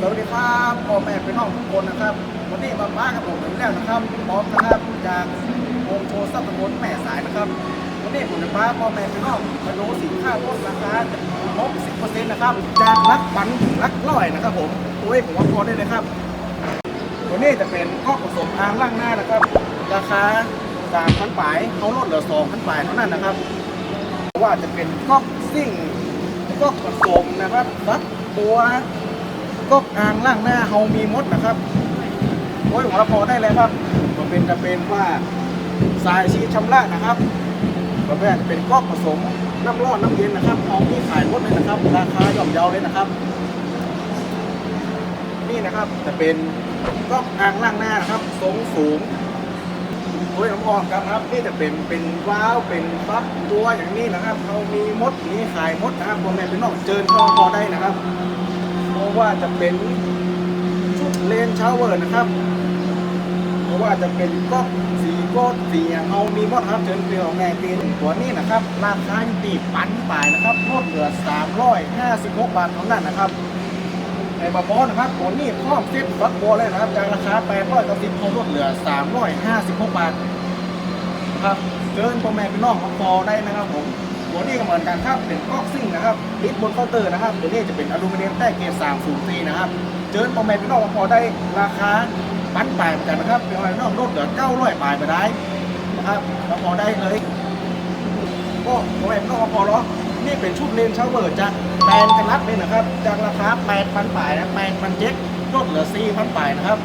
สวัสดีครับพ่อแม่พี่น้องทุกคนนะครับ วันนี้มาป้ากับผมอีกแล้วนะครับพร้อมนะครับจากวงโชว์ซับตำบลแม่สายนะครับวันนี้ผมจะป้าพ่อแม่พี่น้องมาดูสินค้าลดราคาลด10%นะครับจากรักปันถึงรักร้อยนะครับผมตัวให้ผมว่าพอได้เลยครับตัวนี้จะเป็นข้อผสมทางล่างหน้านะครับ ราคา3,000ปลายเขาลดเหลือ2,000ปลายเท่านั้นนะครับว่าจะเป็นก๊อกซิ่งก๊อกผสมนะครับฟักตัว ก๊อกอ่างล่างหน้าเฮามีมดนะครับโอ้ยผมรับพอได้เลยครับมันเป็นจะเป็นว่าสายชีชำระนะครับประเภทเป็นก๊อกผสมน้ำร้อนน้ำเย็นนะครับเฮามีขายมดเลยนะครับราคาย่อมเยาเลยนะครับ นี่นะครับจะเป็นก๊อกอ่างล่างหน้านะครับทรงสูงโอ้ยน้ำออนครับครับ นี่จะเป็นเป็นว้าวเป็นฟักตัวอย่างนี้นะครับเขามีมดมีขายมดนะครับพ่อแม่เป็นนองเจิญเข้าพอได้นะครับ ว่าจะเป็นชุดเลนชาวเวอร์นะครับเพราะว่าจะเป็นก๊อกสีโก้สีอย่างเอามีมดครับเจิญเปลี่ยวแม่กินตัวนี้นะครับ ราคาตีปันป่ายนะครับลดเหลือ 356 บาทเท่านั้นนะครับในบาบอนะครับตัวนี้พร้อมเซ็ตฟักบัวเลยนะครับจากราคา800กับ10เขาลดเหลือ 356 บาทครับเชิญพ่อแม่พี่น้องมาพอได้นะครับผม ตัวนี้ก็เหมือนกันครับเป็นก๊อกซิ่งนะครับติดบนเคาน์เตอร์นะครับตัวนี้จะเป็นอลูมิเนียมแต้เกรด304นะครับเชิญพ่อแม่พี่น้องมาพอได้ราคาปั้นปลายเหมือนกันนะครับเป็นอะไรน้องลดเหลือ900ปลายไปได้นะครับมาพอได้เลยก็พ่อแม่พี่น้องมาพอเนาะนี่เป็นชุดเลนเชาวเวอร์ดจากแบรนด์กันรัดเลยนะครับจากราคา8,000ปลายนะ8,000เจ็ดลดเหลือ4,000ปลายนะครับ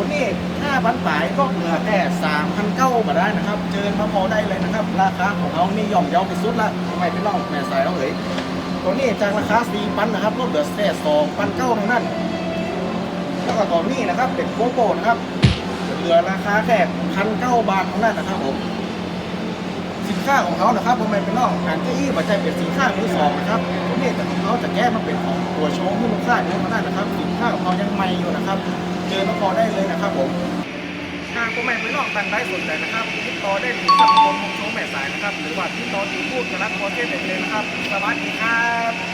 ตัวนี้5,000ปลายก็เหลือแค่3,900มาได้นะครับเจอมาพอได้เลยนะครับ ราคาของเขานี่ย่อมเยาที่สุดละทำไมพี่น้องแม่สายเราเอ๋ยตัวนี้จากราคา4,000นะครับลดเหลือแค่2,900เท่านั้นแล้วก็ตัวนี้นะครับเป็นโกโก้นะครับเหลือราคาแค่1,900บาทเท่านั้นนะครับผม สินค้าของเขานะครับผมเป็นนอกการที่อี้ปัจจัยเป็นสินค้ามือสองนะครับผมเนี้แต่ของเขาจะแก้มาเป็นของตัวโชว์ที่ลูกค้าเนี่ยมาได้นะครับ สินค้าของเขายังใหม่อยู่นะครับ เจอมาพอได้เลยนะครับผมทางผมไม่เป็นอกตังได้สนใจนะครับติดต่อได้ที่สับคนของโชว์แม่สายนะครับ หรือว่าที่ต่อที่พูดกับรักโคเทสได้เลยนะครับ สวัสดีครับ